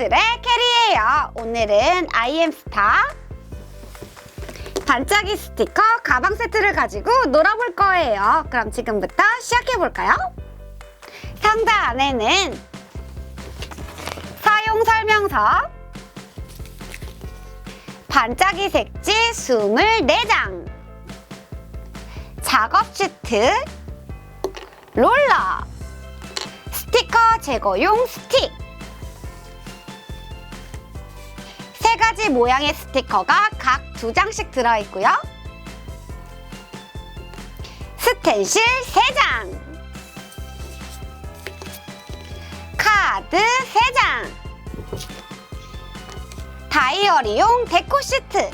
친구들의 캐리예요. 오늘은 아이엠스타 반짝이 스티커 가방 세트를 가지고 놀아볼 거예요. 그럼 지금부터 시작해볼까요? 상자 안에는 사용 설명서, 반짝이 색지 24장, 작업 시트, 롤러, 스티커 제거용 스틱, 가지 모양의 스티커가 각 두 장씩 들어있고요. 스텐실 3장, 카드 3장, 다이어리용 데코 시트,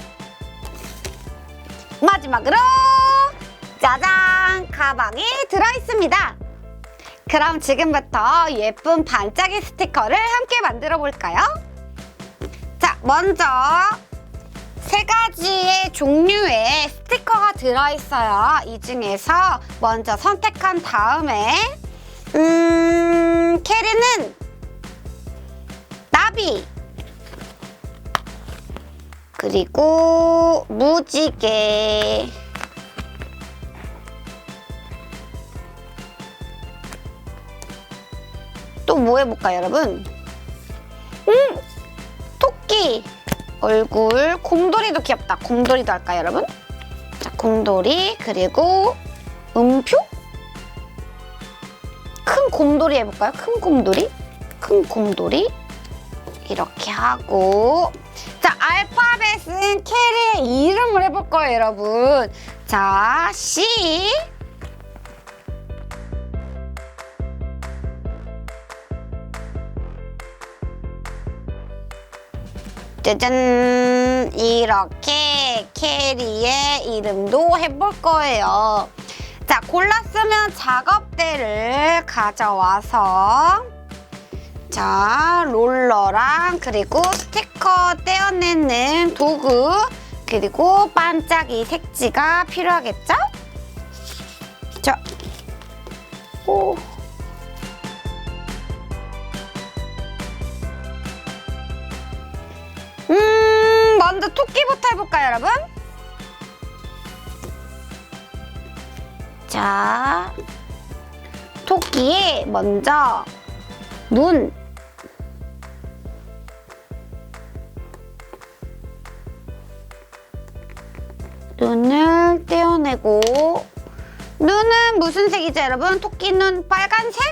마지막으로 짜잔! 가방이 들어있습니다. 그럼 지금부터 예쁜 반짝이 스티커를 함께 만들어 볼까요? 자, 먼저 세 가지의 종류의 스티커가 들어있어요. 이 중에서 먼저 선택한 다음에 음, 캐리는 나비 그리고 무지개 또 뭐 해볼까요, 여러분? 음! 토끼! 얼굴, 곰돌이도 귀엽다. 곰돌이도 할까요, 여러분? 자, 곰돌이, 그리고 음표? 큰 곰돌이 해볼까요? 큰 곰돌이? 큰 곰돌이? 이렇게 하고. 자, 알파벳은 캐리의 이름을 해볼 거예요, 여러분. 자, C. 짜잔 이렇게 캐리의 이름도 해볼 거예요 자 골랐으면 작업대를 가져와서 자 롤러랑 그리고 스티커 떼어내는 도구 그리고 반짝이 색지가 필요하겠죠? 자 오. 음, 먼저 토끼부터 해볼까요, 여러분? 자, 토끼에 먼저 눈. 눈을 떼어내고 눈은 무슨 색이죠, 여러분? 토끼 눈 빨간색?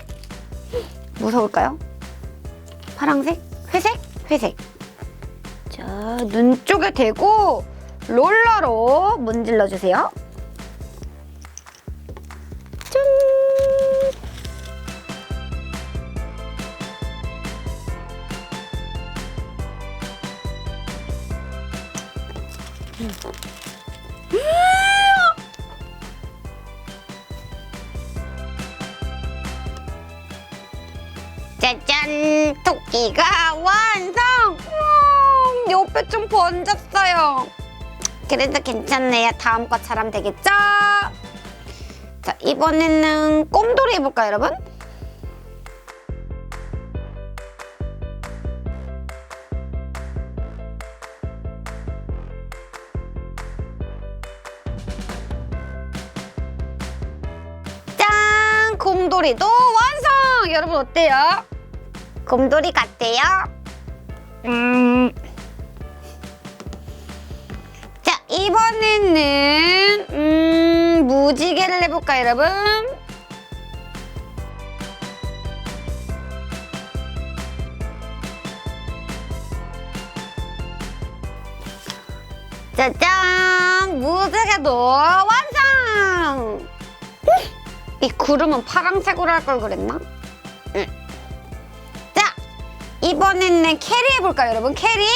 무서울까요? 파랑색? 회색? 회색. 자, 눈 쪽에 대고 롤러로 문질러 주세요. 짠! 짜잔! 토끼가 완 성! 우와, 옆에 좀 번졌어요. 그래도 괜찮네요. 다음 거 잘하면 되겠죠? 자, 이번에는 꼼돌이 해볼까요, 여러분? 짠! 곰돌이도 완성! 여러분 어때요? 곰돌이 같대요? 음. 이번에는 음, 무지개를 해볼까요, 여러분? 짜잔! 무지개도 완성! 이 구름은 파란색으로 할 걸 그랬나? 응. 자, 이번에는 캐리 해볼까요, 여러분? 캐리?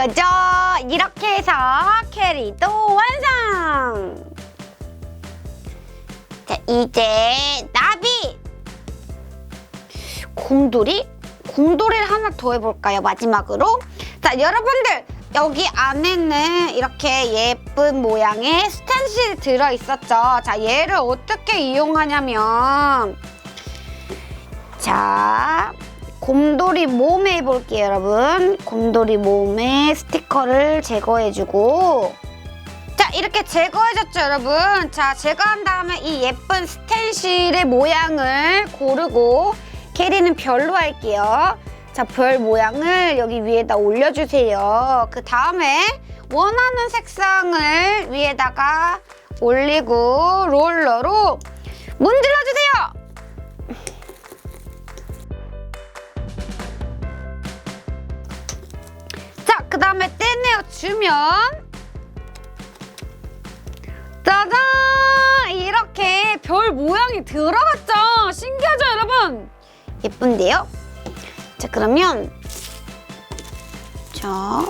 짜잔! 이렇게 해서 캐리도 완성! 자, 이제 나비! 곰돌이? 곰돌이를 하나 더 해볼까요? 마지막으로. 자, 여러분들 여기 안에는 이렇게 예쁜 모양의 스텐실이 들어있었죠. 자, 얘를 어떻게 이용하냐면 자, 곰돌이 몸에 해볼게요, 여러분. 곰돌이 몸에 스티커를 제거해주고 자, 이렇게 제거해줬죠, 여러분. 자, 제거한 다음에 이 예쁜 스텐실의 모양을 고르고 캐리는 별로 할게요. 자, 별 모양을 여기 위에다 올려주세요. 그 다음에 원하는 색상을 위에다가 올리고 롤러로 문질러주세요. 다음에 떼내어 주면 짜잔! 이렇게 별 모양이 들어갔죠? 신기하죠, 여러분? 예쁜데요? 자, 그러면 자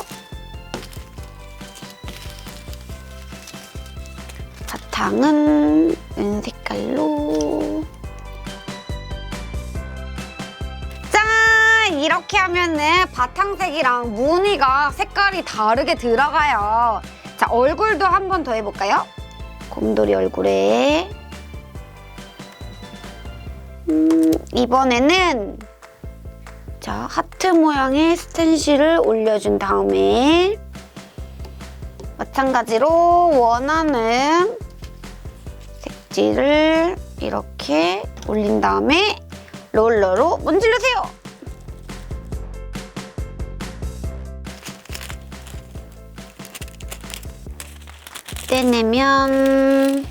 바탕은 은 색깔로 이렇게 하면은 바탕색이랑 무늬가 색깔이 다르게 들어가요. 자, 얼굴도 한 번 더 해볼까요? 곰돌이 얼굴에 음, 이번에는 자 하트 모양의 스텐실을 올려준 다음에 마찬가지로 원하는 색지를 이렇게 올린 다음에 롤러로 문질러세요. 떼내면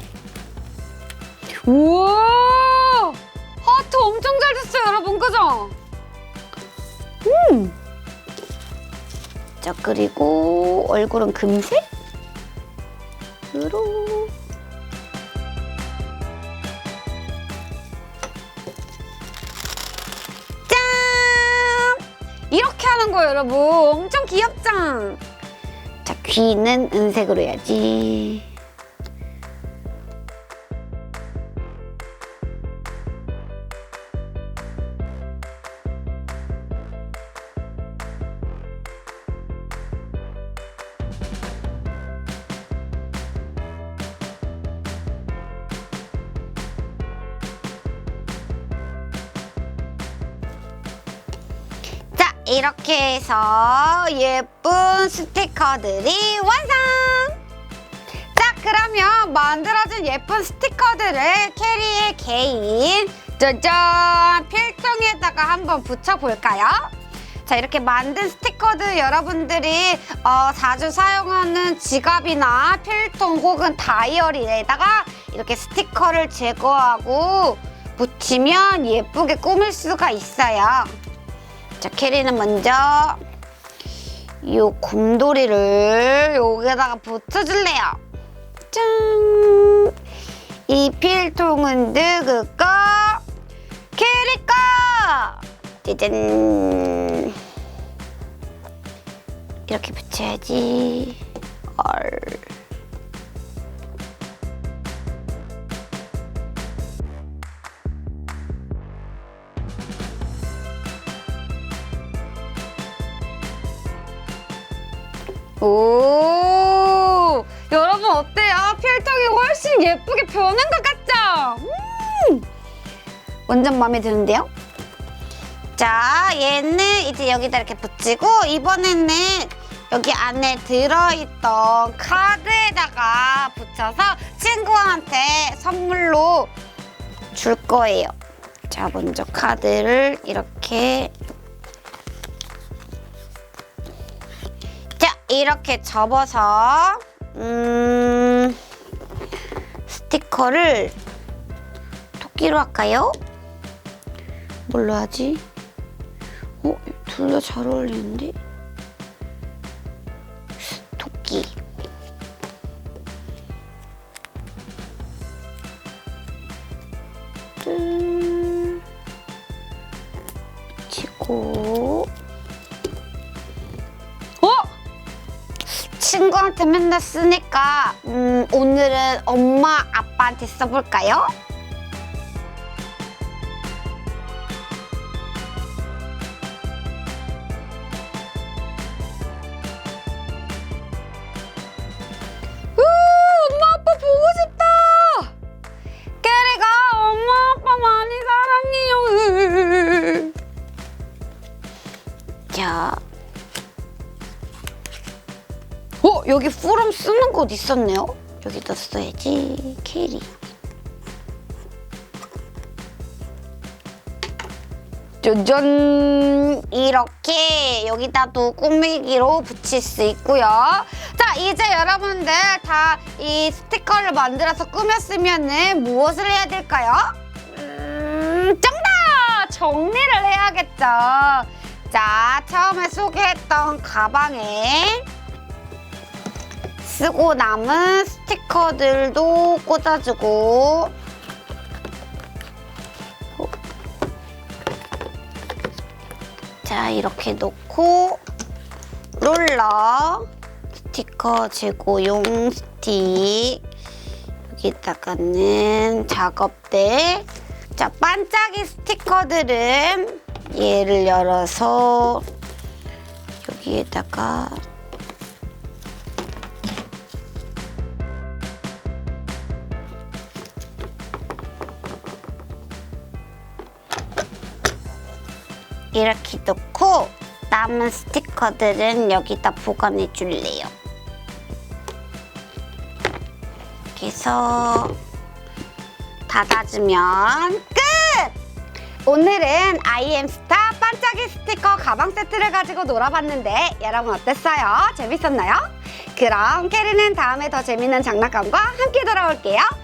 우와 하트 엄청 잘 됐어요 여러분 그죠? 음. 자 그리고 얼굴은 금색? 으로 짠! 이렇게 하는 거예요 여러분 엄청 귀엽죠? 자 귀는 은색으로 해야지 이렇게 해서 예쁜 스티커들이 완성! 자, 그러면 만들어진 예쁜 스티커들을 캐리의 개인 짜잔 필통에다가 한번 붙여볼까요? 자, 이렇게 만든 스티커들 여러분들이 어, 자주 사용하는 지갑이나 필통 혹은 다이어리에다가 이렇게 스티커를 제거하고 붙이면 예쁘게 꾸밀 수가 있어요. 자, 캐리는 먼저 요 곰돌이를 여기다가 붙여줄래요. 짠! 이 필통은 누구 거? 캐리 거! 짜잔! 이렇게 붙여야지. 얼. 오 여러분 어때요? 필통이 훨씬 예쁘게 변한 것 같죠? 음, 완전 마음에 드는데요? 자 얘는 이제 여기다 이렇게 붙이고 이번에는 여기 안에 들어있던 카드에다가 붙여서 친구한테 선물로 줄 거예요. 자 먼저 카드를 이렇게 이렇게 접어서 음, 스티커를 토끼로 할까요? 뭘로 하지? 어, 둘 다 잘 어울리는데? 친구한테 맨날 쓰니까 음, 오늘은 엄마 아빠한테 써볼까요? 여기 포럼 쓰는 곳 있었네요. 여기다 써야지. 캐리. 짜잔! 이렇게 여기다도 꾸미기로 붙일 수 있고요. 자, 이제 여러분들 다 이 스티커를 만들어서 꾸몄으면은 무엇을 해야 될까요? 음, 정답! 정리를 해야겠죠. 자, 처음에 소개했던 가방에 쓰고 남은 스티커들도 꽂아주고. 자 이렇게 놓고 롤러 스티커 재고용 스틱. 여기다가는 작업대. 자 반짝이 스티커들은 얘를 열어서 여기에다가 이렇게 놓고 남은 스티커들은 여기다 보관해 줄래요. 해서 닫아주면 끝! 오늘은 아이엠스타 반짝이 스티커 가방 세트를 가지고 놀아봤는데 여러분 어땠어요? 재밌었나요? 그럼 캐리는 다음에 더 재밌는 장난감과 함께 돌아올게요.